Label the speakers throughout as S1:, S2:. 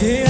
S1: Yeah.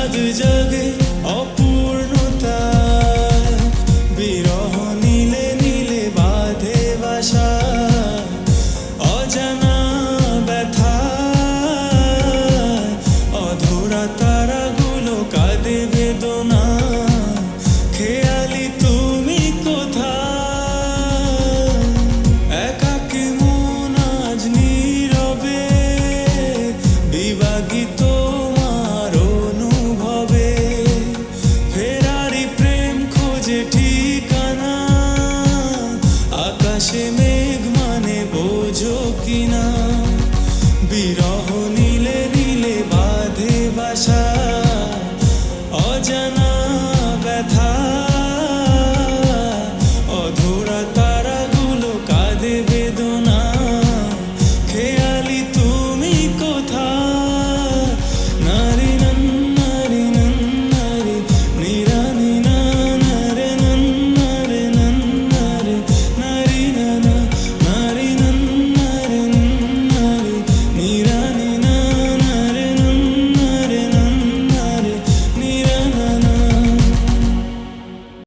S1: আজ জাগে কিনা বিরহ